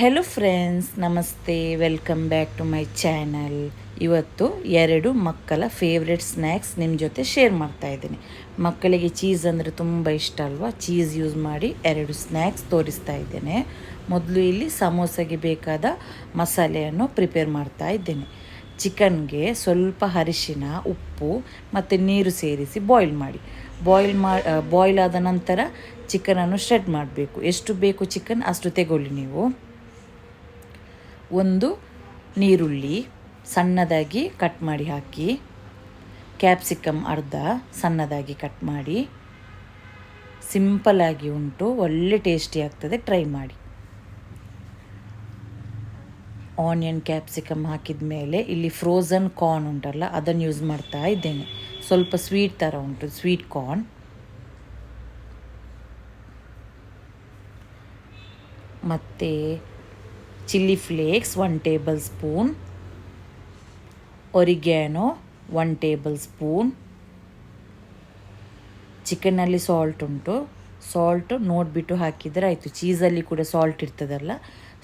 Hello friends namaste welcome back to my channel ಇವತ್ತು ಎರಡು ಮಕ್ಕಳ ಫೇವ್ರೆಟ್ ಸ್ನ್ಯಾಕ್ಸ್ ನಿಮ್ಮ ಜೊತೆ ಶೇರ್ ಮಾಡ್ತಾ ಇದ್ದೀನಿ. ಮಕ್ಕಳಿಗೆ ಚೀಸ್ ಅಂದರೆ ತುಂಬ ಇಷ್ಟ ಅಲ್ವಾ? ಚೀಸ್ ಯೂಸ್ ಮಾಡಿ ಎರಡು ಸ್ನ್ಯಾಕ್ಸ್ ತೋರಿಸ್ತಾ ಇದ್ದೇನೆ. ಮೊದಲು ಇಲ್ಲಿ ಸಮೋಸೆಗೆ ಬೇಕಾದ ಮಸಾಲೆಯನ್ನು ಪ್ರಿಪೇರ್ ಮಾಡ್ತಾ ಇದ್ದೇನೆ. ಚಿಕನ್ಗೆ ಸ್ವಲ್ಪ ಅರಿಶಿನ, ಉಪ್ಪು ಮತ್ತು ನೀರು ಸೇರಿಸಿ ಬಾಯ್ಲ್ ಮಾಡಿ. ಬಾಯ್ಲ್ ಮಾ ಬಾಯ್ಲ್ ಆದ ನಂತರ ಚಿಕನನ್ನು ಶ್ರೆಡ್ ಮಾಡಬೇಕು. ಎಷ್ಟು ಬೇಕು ಚಿಕನ್, ಅಷ್ಟು ತೆಗೊಳ್ಳಿ ನೀವು. ಒಂದು ನೀರುಳ್ಳಿ ಸಣ್ಣದಾಗಿ ಕಟ್ ಮಾಡಿ ಹಾಕಿ ಕ್ಯಾಪ್ಸಿಕಮ್ ಅರ್ಧ ಸಣ್ಣದಾಗಿ ಕಟ್ ಮಾಡಿ ಸಿಂಪಲಾಗಿ ಉಂಟು, ಒಳ್ಳೆ ಟೇಸ್ಟಿ ಆಗ್ತದೆ ಟ್ರೈ ಮಾಡಿ. ಆನಿಯನ್ ಕ್ಯಾಪ್ಸಿಕಮ್ ಹಾಕಿದ ಮೇಲೆ ಇಲ್ಲಿ ಫ್ರೋಝನ್ ಕಾರ್ನ್ ಉಂಟಲ್ಲ, ಅದನ್ನು ಯೂಸ್ ಮಾಡ್ತಾ ಇದ್ದೇನೆ. ಸ್ವಲ್ಪ ಸ್ವೀಟ್ ಥರ ಉಂಟು ಸ್ವೀಟ್ ಕಾರ್ನ್ ಮತ್ತು chilli flakes one tablespoon. Oregano one tablespoon. ಚಿಕನಲ್ಲಿ salt ಉಂಟು. ಸಾಲ್ಟ್ ನೋಡಿಬಿಟ್ಟು ಹಾಕಿದರೆ ಆಯಿತು. ಚೀಸಲ್ಲಿ ಕೂಡ ಸಾಲ್ಟ್ ಇರ್ತದಲ್ಲ,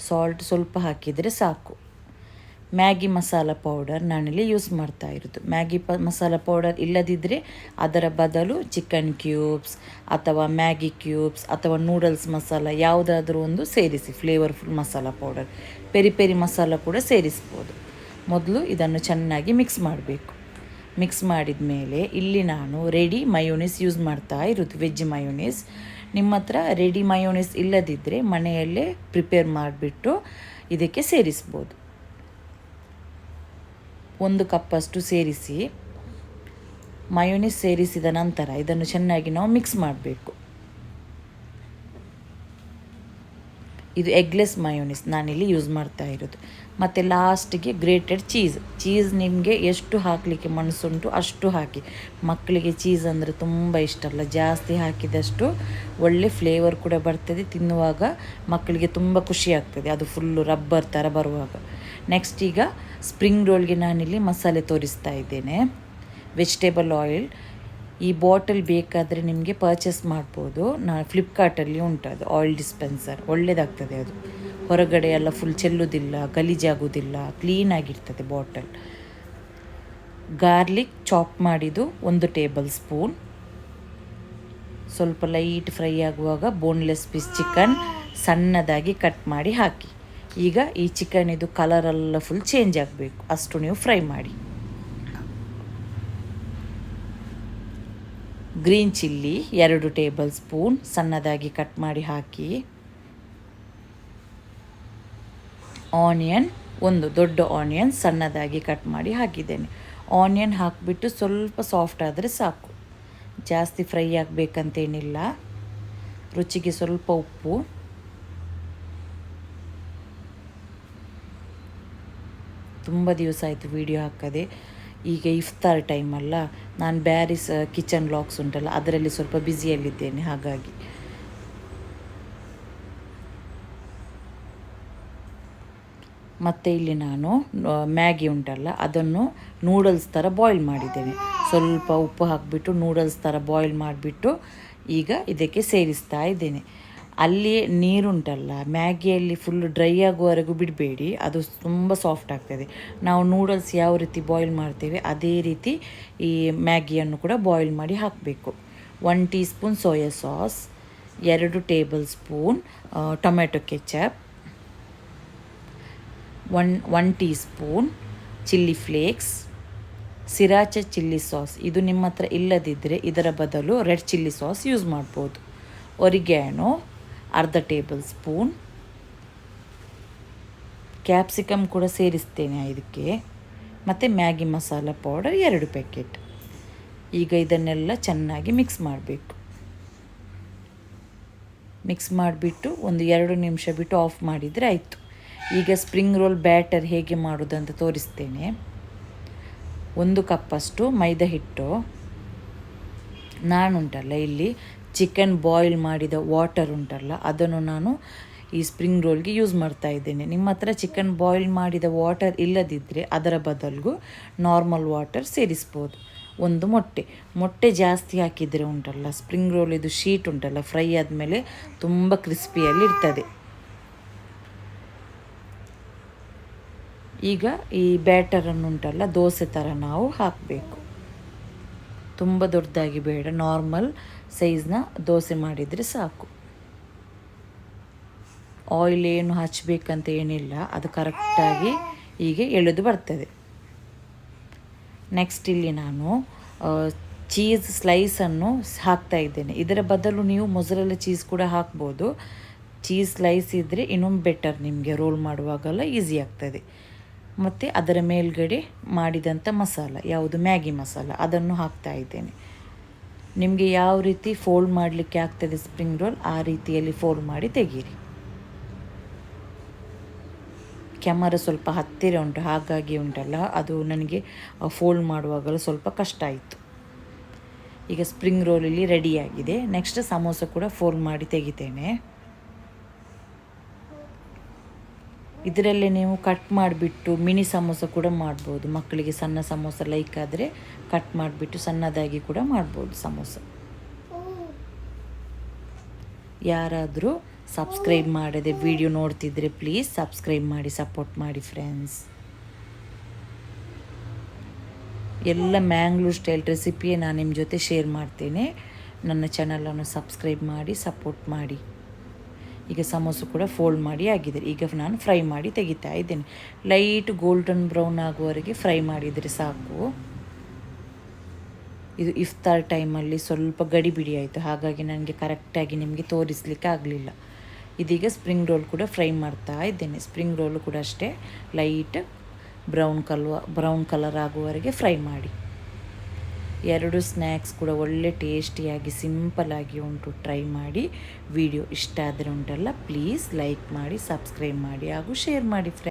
ಸಾಲ್ಟ್ ಸ್ವಲ್ಪ ಹಾಕಿದರೆ ಸಾಕು. ಮ್ಯಾಗಿ ಮಸಾಲ ಪೌಡರ್ ನಾನಿಲ್ಲಿ ಯೂಸ್ ಮಾಡ್ತಾ ಇರೋದು. ಮ್ಯಾಗಿ ಪ, ಮಸಾಲ ಪೌಡರ್ ಇಲ್ಲದಿದ್ದರೆ ಅದರ ಬದಲು ಚಿಕನ್ ಕ್ಯೂಬ್ಸ್ ಅಥವಾ ಮ್ಯಾಗಿ ಕ್ಯೂಬ್ಸ್ ಅಥವಾ ನೂಡಲ್ಸ್ ಮಸಾಲ ಯಾವುದಾದ್ರೂ ಒಂದು ಸೇರಿಸಿ, flavourful masala powder. Peri peri masala ಕೂಡ ಸೇರಿಸ್ಬೋದು. ಮೊದಲು ಇದನ್ನು ಚೆನ್ನಾಗಿ ಮಿಕ್ಸ್ ಮಾಡಬೇಕು. ಮಿಕ್ಸ್ ಮಾಡಿದ ಮೇಲೆ ಇಲ್ಲಿ ನಾನು ರೆಡಿ ಮಯೋನೀಸ್ ಯೂಸ್ ಮಾಡ್ತಾ ಇರೋದು, ವೆಜ್ ಮಯೋನೀಸ್. ನಿಮ್ಮ ಹತ್ರ ರೆಡಿ ಮಯೋನೀಸ್ ಇಲ್ಲದಿದ್ದರೆ ಮನೆಯಲ್ಲೇ ಪ್ರಿಪೇರ್ ಮಾಡಿಬಿಟ್ಟು ಇದಕ್ಕೆ ಸೇರಿಸ್ಬೋದು. ಒಂದು ಕಪ್ಪಷ್ಟು ಸೇರಿಸಿ ಮಯೋನಿಸ್ ಸೇರಿಸಿದ ನಂತರ ಇದನ್ನು ಚೆನ್ನಾಗಿ ನಾವು ಮಿಕ್ಸ್ ಮಾಡಬೇಕು. ಇದು ಎಗ್ಲೆಸ್ ಮಯೋನಿಸ್ ನಾನಿಲ್ಲಿ ಯೂಸ್ ಮಾಡ್ತಾ ಇರೋದು. ಮತ್ತು ಲಾಸ್ಟಿಗೆ ಗ್ರೇಟೆಡ್ ಚೀಸ್ ಚೀಸ್ ನಿಮಗೆ ಎಷ್ಟು ಹಾಕಲಿಕ್ಕೆ ಮನಸ್ಸುಂಟು ಅಷ್ಟು ಹಾಕಿ. ಮಕ್ಕಳಿಗೆ ಚೀಸ್ ಅಂದರೆ ತುಂಬ ಇಷ್ಟ ಅಲ್ಲ. ಜಾಸ್ತಿ ಹಾಕಿದಷ್ಟು ಒಳ್ಳೆ ಫ್ಲೇವರ್ ಕೂಡ ಬರ್ತದೆ, ತಿನ್ನುವಾಗ ಮಕ್ಕಳಿಗೆ ತುಂಬ ಖುಷಿ ಆಗ್ತದೆ. ಅದು ಫುಲ್ಲು ರಬ್ಬರ್ ಥರ ಬರುವಾಗ. ನೆಕ್ಸ್ಟ್ ಈಗ ಸ್ಪ್ರಿಂಗ್ ರೋಲ್ಗೆ ನಾನಿಲ್ಲಿ ಮಸಾಲೆ ತೋರಿಸ್ತಾ ಇದ್ದೇನೆ. ವೆಜಿಟೇಬಲ್ ಆಯಿಲ್ ಈ ಬಾಟಲ್ ಬೇಕಾದರೆ ನಿಮಗೆ ಪರ್ಚೇಸ್ ಮಾಡ್ಬೋದು. ನಾ ಫ್ಲಿಪ್ಕಾರ್ಟಲ್ಲಿ ಉಂಟು ಅದು ಆಯಿಲ್ ಡಿಸ್ಪೆನ್ಸರ್ ಒಳ್ಳೆಯದಾಗ್ತದೆ ಅದು. ಹೊರಗಡೆ ಎಲ್ಲ ಫುಲ್ ಚೆಲ್ಲುವುದಿಲ್ಲ ಗಲೀಜಾಗುವುದಿಲ್ಲ ಕ್ಲೀನಾಗಿರ್ತದೆ ಬಾಟಲ್. ಗಾರ್ಲಿಕ್ ಚಾಪ್ ಮಾಡಿದ್ದು ಒಂದು ಟೇಬಲ್ ಸ್ಪೂನ್ ಸ್ವಲ್ಪ ಲೈಟ್ ಫ್ರೈ ಆಗುವಾಗ ಬೋನ್ಲೆಸ್ ಪೀಸ್ ಚಿಕನ್ ಸಣ್ಣದಾಗಿ ಕಟ್ ಮಾಡಿ ಹಾಕಿ. ಈಗ ಈ ಚಿಕನ್ ಇದು ಕಲರೆಲ್ಲ ಫುಲ್ ಚೇಂಜ್ ಆಗಬೇಕು. ಅಷ್ಟು ನೀವು ಫ್ರೈ ಮಾಡಿ. ಗ್ರೀನ್ ಚಿಲ್ಲಿ, ಎರಡು ಟೇಬಲ್ ಸ್ಪೂನ್, ಸಣ್ಣದಾಗಿ ಕಟ್ ಮಾಡಿ ಹಾಕಿ. ಆನಿಯನ್, ಒಂದು ದೊಡ್ಡ ಆನಿಯನ್ ಸಣ್ಣದಾಗಿ ಕಟ್ ಮಾಡಿ ಹಾಕಿದ್ದೇನೆ. ಆನಿಯನ್ ಹಾಕಿಬಿಟ್ಟು ಸ್ವಲ್ಪ ಸಾಫ್ಟ್ ಆದರೆ ಸಾಕು. ಜಾಸ್ತಿ ಫ್ರೈ ಆಗಬೇಕಂತೇನಿಲ್ಲ. ರುಚಿಗೆ ಸ್ವಲ್ಪ ಉಪ್ಪು. ತುಂಬ ದಿವಸ ಆಯಿತು ವಿಡಿಯೋ ಹಾಕದೆ. ಈಗ ಇಫ್ತಾರ್ ಟೈಮಲ್ಲ ನಾನು ಬ್ಯಾರಿಸ್ ಕಿಚನ್ ಲಾಕ್ಸ್ ಉಂಟಲ್ಲ, ಅದರಲ್ಲಿ ಸ್ವಲ್ಪ ಬ್ಯುಸಿಯಲ್ಲಿದ್ದೇನೆ ಹಾಗಾಗಿ. ಮತ್ತು ಇಲ್ಲಿ ನಾನು ಮ್ಯಾಗಿ ಉಂಟಲ್ಲ, ಅದನ್ನು ನೂಡಲ್ಸ್ ಥರ ಬಾಯ್ಲ್ ಮಾಡಿದ್ದೇನೆ. ಸ್ವಲ್ಪ ಉಪ್ಪು ಹಾಕಿಬಿಟ್ಟು ನೂಡಲ್ಸ್ ಥರ ಬಾಯ್ಲ್ ಮಾಡಿಬಿಟ್ಟು ಈಗ ಇದಕ್ಕೆ ಸೇರಿಸ್ತಾ ಇದ್ದೇನೆ. ಅಲ್ಲಿ ನೀರುಂಟಲ್ಲ, ಮ್ಯಾಗಿಯಲ್ಲಿ ಫುಲ್ ಡ್ರೈ ಆಗುವವರೆಗೂ ಬಿಡಬೇಡಿ. ಅದು ತುಂಬ ಸಾಫ್ಟ್ ಆಗ್ತದೆ. ನಾವು ನೂಡಲ್ಸ್ ಯಾವ ರೀತಿ ಬಾಯ್ಲ್ ಮಾಡ್ತೇವೆ, ಅದೇ ರೀತಿ ಈ ಮ್ಯಾಗಿಯನ್ನು ಕೂಡ ಬಾಯ್ಲ್ ಮಾಡಿ ಹಾಕಬೇಕು. One teaspoon soya sauce ಎರಡು tablespoon tomato ketchup one one teaspoon chilli flakes sriracha chilli sauce ಇದು ನಿಮ್ಮ ಹತ್ರ ಇಲ್ಲದಿದ್ದರೆ ಇದರ ಬದಲು ರೆಡ್ ಚಿಲ್ಲಿ ಸಾಸ್ ಯೂಸ್ ಮಾಡ್ಬೋದು. ಒರಿಗ್ಯಾನೋ ಅರ್ಧ ಟೇಬಲ್ ಸ್ಪೂನ್. ಕ್ಯಾಪ್ಸಿಕಮ್ ಕೂಡ ಸೇರಿಸ್ತೇನೆ ಇದಕ್ಕೆ. ಮತ್ತು ಮ್ಯಾಗಿ ಮಸಾಲ ಪೌಡರ್ ಎರಡು ಪ್ಯಾಕೆಟ್. ಈಗ ಇದನ್ನೆಲ್ಲ ಚೆನ್ನಾಗಿ ಮಿಕ್ಸ್ ಮಾಡಬೇಕು. ಮಿಕ್ಸ್ ಮಾಡಿಬಿಟ್ಟು ಒಂದು ಎರಡು ನಿಮಿಷ ಬಿಟ್ಟು ಆಫ್ ಮಾಡಿದರೆ ಆಯಿತು. ಈಗ ಸ್ಪ್ರಿಂಗ್ ರೋಲ್ ಬ್ಯಾಟರ್ ಹೇಗೆ ಮಾಡೋದಂತ ತೋರಿಸ್ತೇನೆ. ಒಂದು ಕಪ್ಪಷ್ಟು ಮೈದಾ ಹಿಟ್ಟು. ನಾನುಂಟಲ್ಲ ಇಲ್ಲಿ. ಚಿಕನ್ ಬಾಯ್ಲ್ ಮಾಡಿದ ವಾಟರ್ ಉಂಟಲ್ಲ, ಅದನ್ನು ನಾನು ಈ ಸ್ಪ್ರಿಂಗ್ ರೋಲ್ಗೆ ಯೂಸ್ ಮಾಡ್ತಾ ಇದ್ದೇನೆ. ನಿಮ್ಮ ಹತ್ರ ಚಿಕನ್ ಬಾಯ್ಲ್ ಮಾಡಿದ ವಾಟರ್ ಇಲ್ಲದಿದ್ದರೆ ಅದರ ಬದಲಿಗೂ ನಾರ್ಮಲ್ ವಾಟರ್ ಸೇರಿಸ್ಬೋದು. ಒಂದು ಮೊಟ್ಟೆ. ಮೊಟ್ಟೆ ಜಾಸ್ತಿ ಹಾಕಿದರೆ ಉಂಟಲ್ಲ, ಸ್ಪ್ರಿಂಗ್ ರೋಲ್ ಇದು ಶೀಟ್ ಉಂಟಲ್ಲ, ಫ್ರೈ ಆದಮೇಲೆ ತುಂಬ ಕ್ರಿಸ್ಪಿಯಲ್ಲಿ ಇರ್ತದೆ. ಈಗ ಈ ಬ್ಯಾಟರನ್ನು ಉಂಟಲ್ಲ, ದೋಸೆ ಥರ ನಾವು ಹಾಕಬೇಕು. ತುಂಬ ದೊಡ್ಡದಾಗಿ ಬೇಡ, ನಾರ್ಮಲ್ ಸೈಜ್ನ ದೋಸೆ ಮಾಡಿದರೆ ಸಾಕು. ಆಯಿಲ್ ಏನು ಹಚ್ಚಬೇಕಂತ ಏನಿಲ್ಲ, ಅದು ಕರೆಕ್ಟಾಗಿ ಹೀಗೆ ಎಳೆದು ಬರ್ತದೆ. ನೆಕ್ಸ್ಟ್ ಇಲ್ಲಿ ನಾನು ಚೀಸ್ ಸ್ಲೈಸನ್ನು ಹಾಕ್ತಾ ಇದ್ದೇನೆ. ಇದರ ಬದಲು ನೀವು ಮೊಸರಲ್ಲ ಚೀಸ್ ಕೂಡ ಹಾಕ್ಬೋದು. ಚೀಸ್ ಸ್ಲೈಸ್ ಇದ್ದರೆ ಇನ್ನೊಂದು ಬೆಟರ್ ನಿಮಗೆ ರೋಲ್ ಮಾಡುವಾಗೆಲ್ಲ ಈಸಿ ಆಗ್ತದೆ. ಮತ್ತು ಅದರ ಮೇಲ್ಗಡೆ ಮಾಡಿದಂಥ ಮಸಾಲ, ಯಾವುದು ಮ್ಯಾಗಿ ಮಸಾಲ, ಅದನ್ನು ಹಾಕ್ತಾ ಇದ್ದೇನೆ. ನಿಮಗೆ ಯಾವ ರೀತಿ ಫೋಲ್ಡ್ ಮಾಡಲಿಕ್ಕೆ ಆಗ್ತದೆ ಸ್ಪ್ರಿಂಗ್ ರೋಲ್ ಆ ರೀತಿಯಲ್ಲಿ ಫೋಲ್ಡ್ ಮಾಡಿ ತೆಗೀರಿ. ಕ್ಯಾಮರಾ ಸ್ವಲ್ಪ ಹತ್ತಿರ ಉಂಟು, ಹಾಗಾಗಿ ಉಂಟಲ್ಲ, ಅದು ನನಗೆ ಫೋಲ್ಡ್ ಮಾಡುವಾಗಲೂ ಸ್ವಲ್ಪ ಕಷ್ಟ ಆಯಿತು. ಈಗ ಸ್ಪ್ರಿಂಗ್ ರೋಲ್ ಇಲ್ಲಿ ರೆಡಿಯಾಗಿದೆ ನೆಕ್ಸ್ಟ್ ಸಮೋಸ ಕೂಡ ಫೋಲ್ಡ್ ಮಾಡಿ ತೆಗಿತೇನೆ. ಇದರಲ್ಲೇ ನೀವು ಕಟ್ ಮಾಡಿಬಿಟ್ಟು ಮಿನಿ ಸಮೋಸ ಕೂಡ ಮಾಡ್ಬೋದು. ಮಕ್ಕಳಿಗೆ ಸಣ್ಣ ಸಮೋಸ ಲೈಕ್ ಆದರೆ ಕಟ್ ಮಾಡಿಬಿಟ್ಟು ಸಣ್ಣದಾಗಿ ಕೂಡ ಮಾಡ್ಬೋದು ಸಮೋಸ. ಯಾರಾದರೂ ಸಬ್ಸ್ಕ್ರೈಬ್ ಮಾಡದೆ ವಿಡಿಯೋ ನೋಡ್ತಿದ್ರೆ ಪ್ಲೀಸ್ ಸಬ್ಸ್ಕ್ರೈಬ್ ಮಾಡಿ ಸಪೋರ್ಟ್ ಮಾಡಿ ಫ್ರೆಂಡ್ಸ್ ಎಲ್ಲ ಮ್ಯಾಂಗ್ಳೂರ್ ಸ್ಟೈಲ್ ರೆಸಿಪಿಯೇ ನಾನು ನಿಮ್ಮ ಜೊತೆ ಶೇರ್ ಮಾಡ್ತೇನೆ. ನನ್ನ ಚಾನಲನ್ನು ಸಬ್ಸ್ಕ್ರೈಬ್ ಮಾಡಿ ಸಪೋರ್ಟ್ ಮಾಡಿ. ಈಗ ಸಮೋಸ ಕೂಡ ಫೋಲ್ಡ್ ಮಾಡಿ ಆಗಿದೆ. ಈಗ ನಾನು ಫ್ರೈ ಮಾಡಿ ತೆಗಿತಾ ಇದ್ದೇನೆ. ಲೈಟ್ ಗೋಲ್ಡನ್ ಬ್ರೌನ್ ಆಗುವವರೆಗೆ ಫ್ರೈ ಮಾಡಿದರೆ ಸಾಕು. ಇದು ಇಫ್ತಾರ್ ಟೈಮಲ್ಲಿ ಸ್ವಲ್ಪ ಗಡಿ ಬಿಡಿ ಆಯಿತು. ಹಾಗಾಗಿ ನನಗೆ ಕರೆಕ್ಟಾಗಿ ನಿಮಗೆ ತೋರಿಸಲಿಕ್ಕೆ ಆಗಲಿಲ್ಲ. ಇದೀಗ ಸ್ಪ್ರಿಂಗ್ ರೋಲ್ ಕೂಡ ಫ್ರೈ ಮಾಡ್ತಾ ಇದ್ದೇನೆ. ಸ್ಪ್ರಿಂಗ್ ರೋಲು ಕೂಡ ಅಷ್ಟೇ ಲೈಟ್ ಬ್ರೌನ್ ಕಲ್ವ ಬ್ರೌನ್ ಕಲರ್ ಆಗುವವರೆಗೆ ಫ್ರೈ ಮಾಡಿ. ಎರಡು ಸ್ನ್ಯಾಕ್ಸ್ ಕೂಡ ಒಳ್ಳೆ ಟೇಸ್ಟಿಯಾಗಿ ಸಿಂಪಲಾಗಿ ಉಂಟು. ಟ್ರೈ ಮಾಡಿ. ವಿಡಿಯೋ ಇಷ್ಟ ಆದರೆ ಉಂಟಲ್ಲ ಪ್ಲೀಸ್ ಲೈಕ್ ಮಾಡಿ ಸಬ್ಸ್ಕ್ರೈಬ್ ಮಾಡಿ ಹಾಗೂ ಶೇರ್ ಮಾಡಿ ಫ್ರೆಂಡ್